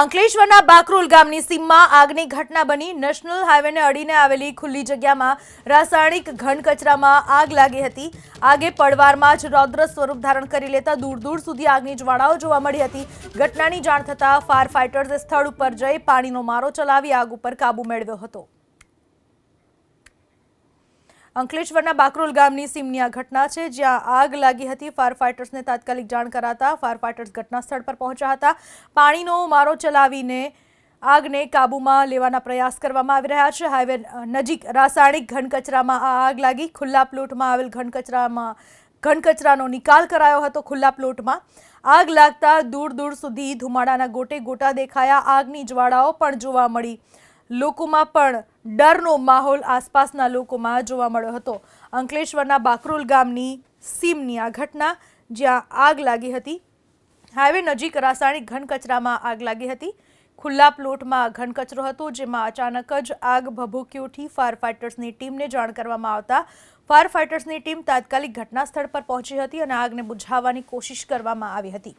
અંકલેશ્વરના બાકરોલ ગામની સીમમાં આગની ઘટના બની. નેશનલ હાઈવેને અડીને આવેલી ખુલ્લી જગ્યામાં રાસાયણિક ઘન કચરામાં આગ લાગી હતી. આગે પડવારમાં જ રૌદ્ર સ્વરૂપ ધારણ કરી લેતા દૂર દૂર સુધી આગની જ્વાળાઓ જોવા મળી હતી. ઘટનાની જાણ થતાં ફાયર ફાઇટર્સે સ્થળ ઉપર જઈ પાણીનો મારો ચલાવી આગ ઉપર કાબૂ મેળવ્યો હતો. અંકલેશ્વરના બાકરોલ ગામની સીમની આ ઘટના છે, જ્યાં આગ લાગી હતી. ફાયર ફાઇટર્સને તાત્કાલિક જાણ કરાતા ફાયર ફાઇટર્સ ઘટના સ્થળ પર પહોંચ્યા હતા. પાણીનો મારો ચલાવીને આગને કાબૂમાં લેવાના પ્રયાસ કરવામાં આવી રહ્યા છે. હાઈવે નજીક રાસાયણિક ઘનકચરામાં આ આગ લાગી. ખુલ્લા પ્લોટમાં આવેલ ઘનકચરામાં ઘનકચરાનો નિકાલ કરાયો હતો. ખુલ્લા પ્લોટમાં આગ લાગતા દૂર દૂર સુધી ધુમાડાના ગોટે ગોટા દેખાયા. આગની જ્વાળાઓ પણ જોવા મળી. લોકોમાં પણ ડરનો માહોલ આસપાસના લોકોમાં જોવા મળ્યો હતો. અંકલેશ્વરના બાકરોલ ગામની સીમની આ ઘટના, જ્યાં આગ લાગી હતી. હાઈવે નજીક રાસાયણિક ઘન કચરામાં આગ લાગી હતી. ખુલ્લા પ્લોટમાં ઘન કચરો હતો, જેમાં અચાનક જ આગ ભભૂકી ઉઠી ફાયર ફાઇટર્સની ટીમને જાણ કરવામાં આવતા. ફાયર ફાઇટર્સની ટીમ તાત્કાલિક ઘટના સ્થળ પર પહોંચી હતી અને આગને બુઝાવવાની કોશિશ કરવામાં આવી હતી.